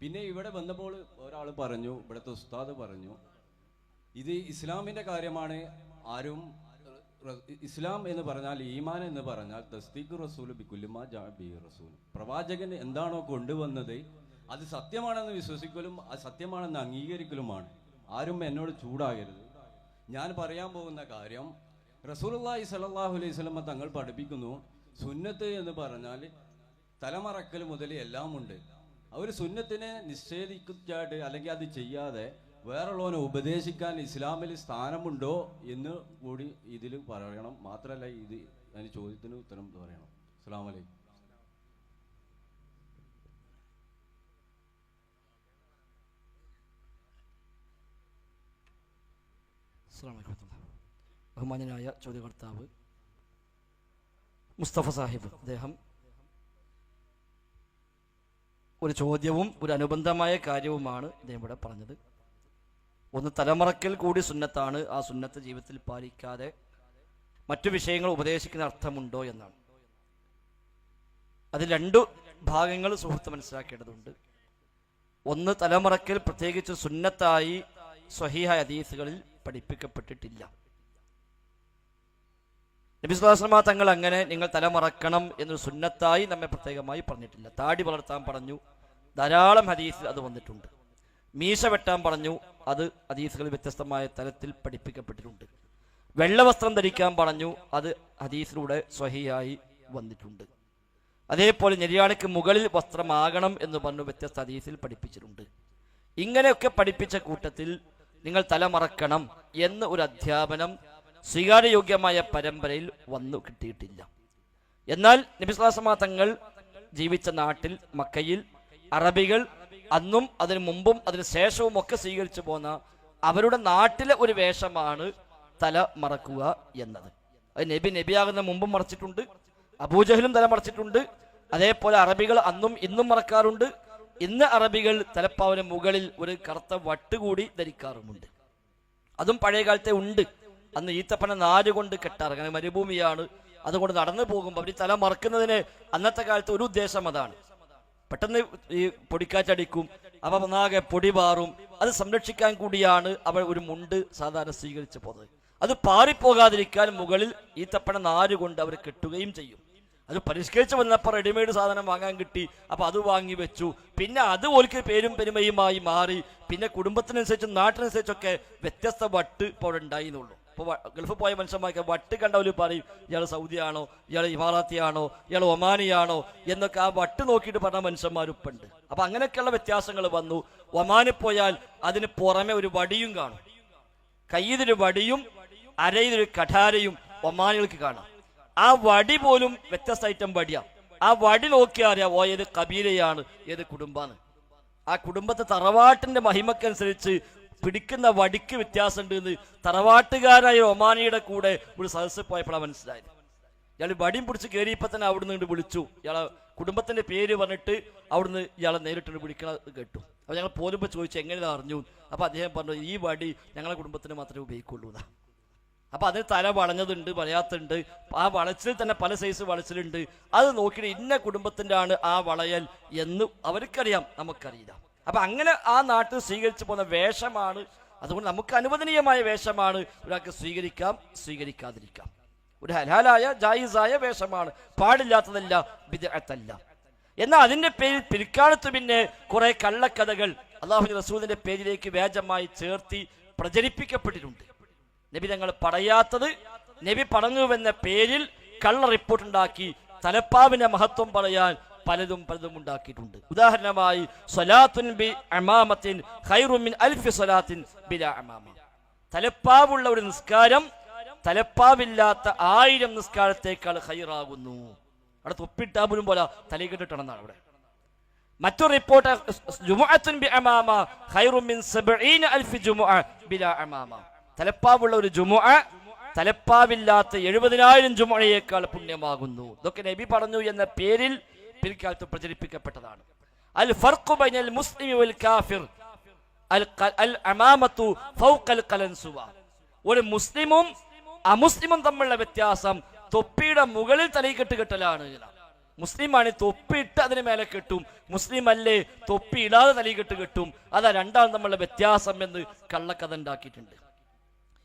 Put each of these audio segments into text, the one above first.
പിന്നെ ഇവിടെ വന്നപ്പോൾ ഒരാൾ പറഞ്ഞു ഇവിടുത്തെ ഉസ്താദ് പറഞ്ഞു ഇത് ഇസ്ലാമിന്റെ കാര്യമാണ് ആരും ഇസ്ലാം എന്ന് പറഞ്ഞാൽ ഈമാൻ എന്ന് പറഞ്ഞാൽ തസ്തീഖ് റസൂൽ ബിക്കുല്ലുമ ജാബി റസൂൽ. പ്രവാചകൻ എന്താണോ കൊണ്ടുവന്നത് അത് സത്യമാണെന്ന് വിശ്വസിക്കലും അത് സത്യമാണെന്ന് അംഗീകരിക്കലുമാണ്. ആരും എന്നോട് ചൂടാകരുത്. ഞാൻ പറയാൻ പോകുന്ന കാര്യം റസൂലുള്ളാഹി സലാഹു അലൈഹി സ്വലമ തങ്ങൾ പഠിപ്പിക്കുന്നു സുന്നത്ത് എന്ന് പറഞ്ഞാൽ തലമറക്കൽ മുതൽ എല്ലാം ഉണ്ട് അവർ സുന്നത്തിനെ നിഷേധിക്കായിട്ട് അല്ലെങ്കിൽ അത് ചെയ്യാതെ വേറുള്ളവനെ ഉപദേശിക്കാൻ ഇസ്ലാമിൽ സ്ഥാനമുണ്ടോ എന്ന് കൂടി ഇതിൽ പറയണം. മാത്രമല്ല ഇത് അതിന് ചോദ്യത്തിന് ഉത്തരം പറയണം. അസ്സാം വലൈക്കും ബഹുമാനായ ചോദ്യകർത്താവ് മുസ്തഫ സാഹിബ് അദ്ദേഹം ഒരു ചോദ്യവും ഒരു അനുബന്ധമായ കാര്യവുമാണ് ഇദ്ദേഹം ഇവിടെ പറഞ്ഞത്. ഒന്ന് തലമറക്കൽ കൂടി സുന്നത്താണ് ആ സുന്നത്ത് ജീവിതത്തിൽ പാലിക്കാതെ മറ്റു വിഷയങ്ങൾ ഉപദേശിക്കുന്ന അർത്ഥമുണ്ടോ എന്നാണ്. അതിൽ രണ്ടു ഭാഗങ്ങൾ സുഹൃത്ത് മനസ്സിലാക്കേണ്ടതുണ്ട്. ഒന്ന് തലമറക്കൽ പ്രത്യേകിച്ച് സുന്നത്തായി സ്വഹീഹ ഹദീസുകളിൽ പഠിപ്പിക്കപ്പെട്ടിട്ടില്ല. നബിസ്വലാസ്ലമ തങ്ങൾ അങ്ങനെ നിങ്ങൾ തലമറക്കണം എന്നൊരു സുന്നത്തായി നമ്മെ പ്രത്യേകമായി പറഞ്ഞിട്ടില്ല. താടി വളർത്താൻ പറഞ്ഞു. ധാരാളം ഹദീസിൽ അത് വന്നിട്ടുണ്ട്. മീശ വെട്ടാൻ പറഞ്ഞു. അത് ഹദീസുകൾ വ്യത്യസ്തമായ തലത്തിൽ പഠിപ്പിക്കപ്പെട്ടിട്ടുണ്ട്. വെള്ളവസ്ത്രം ധരിക്കാൻ പറഞ്ഞു. അത് ഹദീസിലൂടെ സ്വഹിയായി വന്നിട്ടുണ്ട്. അതേപോലെ നെരിയാണിക്ക് മുകളിൽ വസ്ത്രമാകണം എന്ന് പറഞ്ഞു വ്യത്യസ്ത ഹദീസിൽ പഠിപ്പിച്ചിട്ടുണ്ട്. ഇങ്ങനെയൊക്കെ പഠിപ്പിച്ച കൂട്ടത്തിൽ നിങ്ങൾ തലമറക്കണം എന്ന് ഒരു അധ്യാപനം സ്വീകാര്യയോഗ്യമായ പരമ്പരയിൽ വന്നു കിട്ടിയിട്ടില്ല. എന്നാൽ നബിസ്ലാസമ തങ്ങൾ ജീവിച്ച നാട്ടിൽ മക്കയിൽ അറബികൾ അന്നും അതിനു മുമ്പും അതിനു ശേഷവും ഒക്കെ സ്വീകരിച്ചു പോന്ന അവരുടെ നാട്ടിലെ ഒരു വേഷമാണ് തല മറക്കുക എന്നത്. അത് നബി നബിയാകുന്ന മുമ്പും മറച്ചിട്ടുണ്ട് അബൂജഹലും തല മറച്ചിട്ടുണ്ട് അതേപോലെ അറബികൾ അന്നും ഇന്നും മറക്കാറുണ്ട്. ഇന്ന് അറബികൾ തലപ്പാവിന് മുകളിൽ ഒരു കറുത്ത വട്ടുകൂടി ധരിക്കാറുമുണ്ട്. അതും പഴയ കാലത്തെ ഉണ്ട്. അന്ന് ഈത്തപ്പന നാര് കൊണ്ട് അങ്ങനെ മരുഭൂമിയാണ്. അതുകൊണ്ട് നടന്നു പോകുമ്പോൾ അവർ തല മറക്കുന്നതിന് അന്നത്തെ കാലത്ത് ഒരു ഉദ്ദേശം അതാണ്. പെട്ടെന്ന് ഈ പൊടിക്കാറ്റടിക്കും. അവ ഒന്നാകെ പൊടി പാറും. അത് സംരക്ഷിക്കാൻ കൂടിയാണ് അവൾ ഒരു മുണ്ട് സാധാരണ സ്വീകരിച്ചു പോകുന്നത്. അത് പാറിപ്പോകാതിരിക്കാൻ മുകളിൽ ഈത്തപ്പന നാര് കൊണ്ട് അവർ കെട്ടുകയും ചെയ്യും. അത് പരിഷ്കരിച്ച് വന്നപ്പോൾ റെഡിമെയ്ഡ് സാധനം വാങ്ങാൻ കിട്ടി. അപ്പൊ അത് വാങ്ങി വെച്ചു. പിന്നെ അത് ഓൽക്ക് പേരും പെരുമയുമായി മാറി. പിന്നെ കുടുംബത്തിനനുസരിച്ചും നാട്ടിനനുസരിച്ചൊക്കെ വ്യത്യസ്ത വട്ട് ഇപ്പോൾ ഉണ്ടായിരുന്നുള്ളൂ ഇപ്പോൾ ഗൾഫ് പോയ മനുഷ്യന്മാർക്ക് വട്ട് കണ്ടവർ പറയും ഇയാൾ സൗദിയാണോ? ഇയാൾ ഇമാറാത്തിയാണോ? ഇയാൾ ഒമാനിയാണോ? എന്നൊക്കെ ആ വട്ട് നോക്കിയിട്ട് പറഞ്ഞ മനുഷ്യന്മാരുപ്പുണ്ട് അപ്പൊ അങ്ങനെയൊക്കെയുള്ള വ്യത്യാസങ്ങൾ വന്നു. ഒമാനിൽ പോയാൽ അതിന് പുറമെ ഒരു വടിയും കാണും. കയ്യിലൊരു വടിയും അരയിലൊരു കഠാരയും ഒമാനികൾക്ക് കാണാം. ആ വടി പോലും വ്യത്യസ്ത ഐറ്റം വടിയാണ് ആ വടി നോക്കിയാൽ അറിയാം ഓ ഏത് കബീലയാണ് ഏത് കുടുംബാണ്. ആ കുടുംബത്തെ തറവാട്ടിന്റെ മഹിമക്കനുസരിച്ച് പിടിക്കുന്ന വടിക്ക് വ്യത്യാസമുണ്ട് എന്ന് തറവാട്ടുകാരായ ഒമാനിയുടെ കൂടെ ഒരു സദസ്സ് പോയപ്പോഴാണ് മനസ്സിലായത്. ഇയാൾ വടിയും പിടിച്ച് കയറിയപ്പോൾ തന്നെ അവിടുന്ന് ഇങ്ങോട്ട് വിളിച്ചു. ഇയാളെ കുടുംബത്തിന്റെ പേര് പറഞ്ഞിട്ട് അവിടുന്ന് ഇയാളെ നേരിട്ട് വിളിക്കണത് കേട്ടു. അപ്പൊ ഞങ്ങൾ പോരുമ്പോൾ ചോദിച്ചു എങ്ങനെ അറിഞ്ഞു? അപ്പൊ അദ്ദേഹം പറഞ്ഞു ഈ വടി ഞങ്ങളെ കുടുംബത്തിന് മാത്രമേ ഉപയോഗിക്കുള്ളൂ എന്നാ. അപ്പൊ അതിന് തല വളഞ്ഞതുണ്ട് വളയാത്തുണ്ട് ആ വളച്ചിൽ തന്നെ പല സൈസ് വളച്ചിലുണ്ട്. അത് നോക്കിയിട്ട് ഇന്ന കുടുംബത്തിന്റെ ആണ് ആ വളയൽ എന്ന് അവർക്കറിയാം നമുക്കറിയില്ല. അപ്പൊ അങ്ങനെ ആ നാട്ടിൽ സ്വീകരിച്ചു പോകുന്ന വേഷമാണ്. അതുകൊണ്ട് നമുക്ക് അനുവദനീയമായ വേഷമാണ് ഒരാൾക്ക് സ്വീകരിക്കാം സ്വീകരിക്കാതിരിക്കാം. ഒരു ഹലാലായ ജായിസായ വേഷമാണ്. പാടില്ലാത്തതല്ല വിദഗ്ധല്ല എന്നാൽ അതിന്റെ പേരിൽ പിൽക്കാലത്ത് പിന്നെ കുറെ കള്ളക്കഥകൾ അള്ളാഹു റസൂദിന്റെ പേരിലേക്ക് വേജമായി ചേർത്തി പ്രചരിപ്പിക്കപ്പെട്ടിട്ടുണ്ട്. നബി തങ്ങൾ പറയാത്തത് നബി പറഞ്ഞുവെന്ന പേരിൽ കള്ള റിപ്പോർട്ട് ഉണ്ടാക്കി തലപ്പാവിന്റെ മഹത്വം പറയാൻ പലതും പലതും ഉണ്ടാക്കിയിട്ടുണ്ട്. ഉദാഹരണമായി സലാത്തുൻ ബി അമാമത്തിൻ ഖൈറുമിൻ അൽഫി സലാത്തിൻ ബില അമാമ തലപ്പാവുള്ള ഒരു നിസ്കാരം തലപ്പാവില്ലാത്ത ആയിരം നിസ്കാരത്തേക്കാൾ ഹൈറാകുന്നു അവിടെ തൊപ്പിട്ടാ പോലും പോലെ തലയിട്ടിട്ടാണെന്നാണ് അവിടെ. മറ്റൊരു റിപ്പോർട്ട് തലപ്പാവുള്ള ഒരു ജുമുഅ തലപ്പാവില്ലാത്ത എഴുപതിനായിരം ജുമുഅയേക്കാൾ പുണ്യമാകുന്നു. ഇതൊക്കെ നബി പറഞ്ഞു എന്ന പേരിൽ പിൽക്കാലത്ത് പ്രചരിപ്പിക്കപ്പെട്ടതാണ്. അൽ ഫർഖു ബൈനൽ മുസ്ലിമി വൽ കാഫിർ. അൽ അമാമത്തു ഫൗഖൽ ഖലൻസുവ ഒരു മുസ്ലിമും അമുസ്ലിമും തമ്മിലുള്ള വ്യത്യാസം തൊപ്പിയുടെ മുകളിൽ തലയിക്കെട്ട് കെട്ടലാണ് എന്നാണ്. മുസ്ലിമാണ് തൊപ്പിയിട്ട് അതിന് മേലെ കെട്ടും. മുസ്ലിം അല്ലേ തൊപ്പി ഇടാതെ തലയിൽ കെട്ട്. കെട്ടും അതാ രണ്ടാളും തമ്മിലുള്ള വ്യത്യാസം എന്ന് കള്ളക്കഥ ഉണ്ടാക്കിയിട്ടുണ്ട്.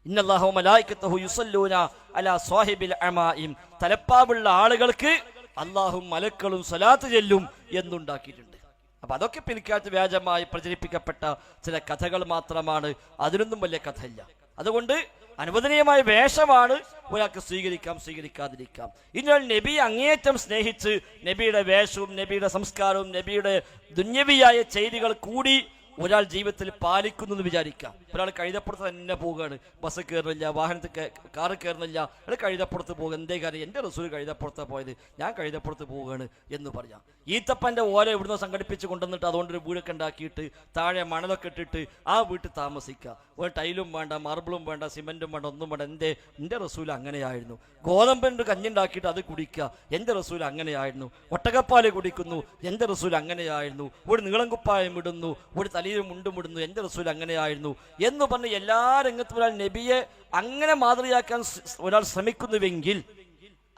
ഇന്നല്ലാഹു മലായിക്കത്തഹു യുസല്ലൂന അലാ സ്വാഹിബിൽ അമായിം തലപ്പാവുള്ള ആളുകൾക്ക് അള്ളാഹും മലക്കളും സലാത്ത് ചെല്ലും എന്നുണ്ടാക്കിയിട്ടുണ്ട്. അപ്പൊ അതൊക്കെ പിൽക്കാലത്ത് വ്യാജമായി പ്രചരിപ്പിക്കപ്പെട്ട ചില കഥകൾ മാത്രമാണ്. അതിനൊന്നും വലിയ കഥയില്ല. അതുകൊണ്ട് അനുവദനീയമായ വേഷമാണ് ഒരാൾക്ക് സ്വീകരിക്കാം സ്വീകരിക്കാതിരിക്കാം. ഇനി നബി അങ്ങേയറ്റം സ്നേഹിച്ച് നബിയുടെ വേഷവും നബിയുടെ സംസ്കാരവും നബിയുടെ ദുന്യവിയായ ചെയ്തികൾ കൂടി ഒരാൾ ജീവിതത്തിൽ പാലിക്കുന്നു എന്ന് വിചാരിക്കാം ഒരാൾ കഴുതപ്പുറത്ത് തന്നെ പോവുകയാണ്. ബസ് കയറുന്നില്ല വാഹനത്തിൽ കാറ് കയറുന്നില്ല. അയാൾ കഴുതപ്പുറത്ത് പോകുക എന്തേ കാര്യം? എന്റെ റസൂൽ കഴുതപ്പുറത്ത് പോയത്. ഞാൻ കഴുതപ്പുറത്ത് പോവുകയാണ് എന്ന് പറയാം. ഈത്തപ്പന്റെ ഓല ഇവിടുന്ന് സംഘടിപ്പിച്ച് കൊണ്ടുവന്നിട്ട് അതുകൊണ്ട് ഒരു വീടൊക്കെ ഉണ്ടാക്കിയിട്ട് താഴെ മണലൊക്കെ ഇട്ടിട്ട് ആ വീട്ടിൽ താമസിക്കുക. ഒരു ടൈലും വേണ്ട മാർബിളും വേണ്ട സിമെന്റും വേണ്ട ഒന്നും വേണ്ട. എന്റെ എന്റെ റസൂൽ അങ്ങനെയായിരുന്നു. ഗോതമ്പിന്റെ കഞ്ഞുണ്ടാക്കിയിട്ട് അത് കുടിക്കുക. എന്റെ റസൂൽ അങ്ങനെയായിരുന്നു. ഒട്ടകപ്പാൽ കുടിക്കുന്നു. എന്റെ റസൂൽ അങ്ങനെയായിരുന്നു. ഒരു നീളം കുപ്പായം ഇടുന്നു. ഒരു തലയിൽ മുണ്ടുമിടുന്നു എന്റെ റസൂൽ അങ്ങനെയായിരുന്നു എന്ന് പറഞ്ഞ് എല്ലാ രംഗത്തും ഒരാൾ നബിയെ അങ്ങനെ മാതൃകയാക്കാൻ ഒരാൾ ശ്രമിക്കുന്നുവെങ്കിൽ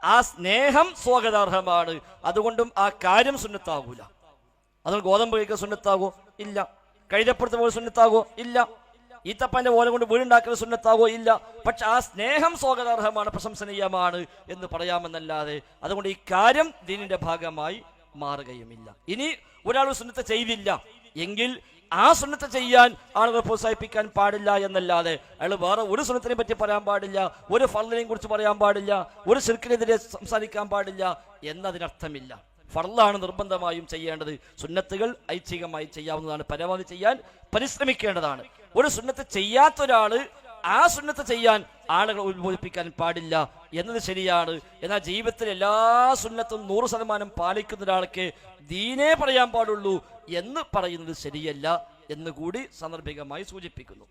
ആ സ്നേഹം സ്വാഗതാർഹമാണ്. അതുകൊണ്ടും ആ കാര്യം സുന്നത്താകൂല അതുകൊണ്ട് ഗോതമ്പ് കഴിക്കാൻ സുന്നത്താകോ ഇല്ല. കഴുതപ്പുറത്ത് പോലെ സുന്നത്താകോ ഇല്ല. ഈത്തപ്പന്റെ ഓല കൊണ്ട് വീടുണ്ടാക്കുന്ന സുന്നത്താകോ ഇല്ല. പക്ഷെ ആ സ്നേഹം സ്വാഗതാർഹമാണ് പ്രശംസനീയമാണ് എന്ന് പറയാമെന്നല്ലാതെ അതുകൊണ്ട് ഈ കാര്യം ദീനിന്റെ ഭാഗമായി മാറുകയുമില്ല. ഇനി ഒരാൾ സുന്നത്ത് ചെയ്തില്ല എങ്കിൽ ആ സുന്നത്ത് ചെയ്യാൻ ആളുകൾ പ്രോത്സാഹിപ്പിക്കാൻ പാടില്ല എന്നല്ലാതെ അയാൾ വേറെ ഒരു സുന്നത്തിനെ പറ്റി പറയാൻ പാടില്ല ഒരു ഫർദിനെയും കുറിച്ച് പറയാൻ പാടില്ല ഒരു ശിർക്കിനെതിരെ സംസാരിക്കാൻ പാടില്ല എന്നതിനർത്ഥമില്ല. ഫർളാണ് നിർബന്ധമായും ചെയ്യേണ്ടത്. സുന്നത്തുകൾ ഐച്ഛികമായി ചെയ്യാവുന്നതാണ്. പരമാവധി ചെയ്യാൻ പരിശ്രമിക്കേണ്ടതാണ്. ഒരു സുന്നത്ത് ചെയ്യാത്ത ഒരാൾ ആ സുന്നത്ത് ചെയ്യാൻ ആളുകളെ ഉത്ബോധിപ്പിക്കാൻ പാടില്ല എന്നത് ശരിയാണ്. എന്നാൽ ജീവിതത്തിൽ എല്ലാ സുന്നത്തും നൂറ് ശതമാനം പാലിക്കുന്ന ഒരാൾക്ക് ദീനേ പറയാൻ പാടുള്ളൂ എന്ന് പറയുന്നത് ശരിയല്ല എന്ന് കൂടി സാന്ദർഭികമായി സൂചിപ്പിക്കുന്നു.